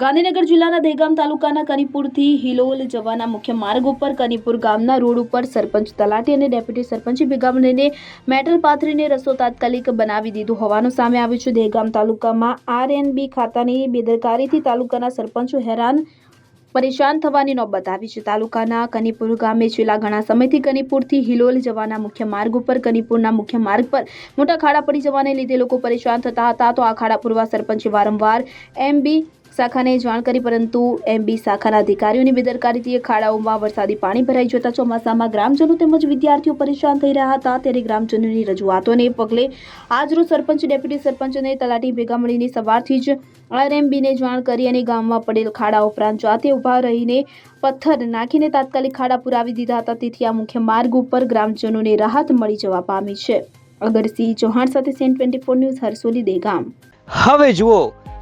ગાંધીનગર જિલ્લાના દહેગામ તાલુકાના કનીપુરથી હિલોલ જવાના મુખ્ય માર્ગ ઉપર કનીપુર ગામના રોડ ઉપર સરપંચ તલાટી અને ડેપ્યુટી સરપંચે ભેગા મળીને મેટલ પાથરીને રસ્તો તાત્કાલિક બનાવી દીધો હોવાનું સામે આવ્યું છે. દહેગામ તાલુકામાં આરએનબી ખાતાની બેદરકારીથી તાલુકાના સરપંચો હેરાન, પરેશાન થવાની નોબત આવી છે. તાલુકાના કનીપુર ગામે છેલ્લા ઘણા સમયથી કનીપુરથી હિલોલ જવાના મુખ્ય માર્ગ ઉપર કનીપુરના મુખ્ય માર્ગ પર મોટા ખાડા પડી જવાને લીધે લોકો પરેશાન થતા હતા. તો આ ખાડા પૂરવા સરપંચે વારંવાર એમબી શાખાને જાણ કરી, પરંતુ એમબી શાખાના અધિકારીઓની બેદરકારીથી ખાડાઓમાં વરસાદી પાણી ભરાઈ જતા ચોમાસામાં ગ્રામજનો તેમજ વિદ્યાર્થીઓ પરેશાન થઈ રહ્યા હતા. ત્યારે ગ્રામજનોની રજૂઆતોને પગલે આજરોજ સરપંચ, ડેપ્યુટી સરપંચ અને તલાટી ભેગા મળીને સવારથી જ આરએમબીને જાણ કરી અને ગામમાં પડેલ ખાડા ઉપરાંત જાતે ઊભા રહીને પથ્થર નાખીને તાત્કાલિક ખાડા પુરાવી દીધા હતા. તેથી આ મુખ્ય માર્ગ ઉપર ગ્રામજનોને રાહત મળી જવા પામી છે. અગરસિંહ ચૌહાણ સાથે CN twenty four news, Harsoli, Dehgam. હવે જુઓ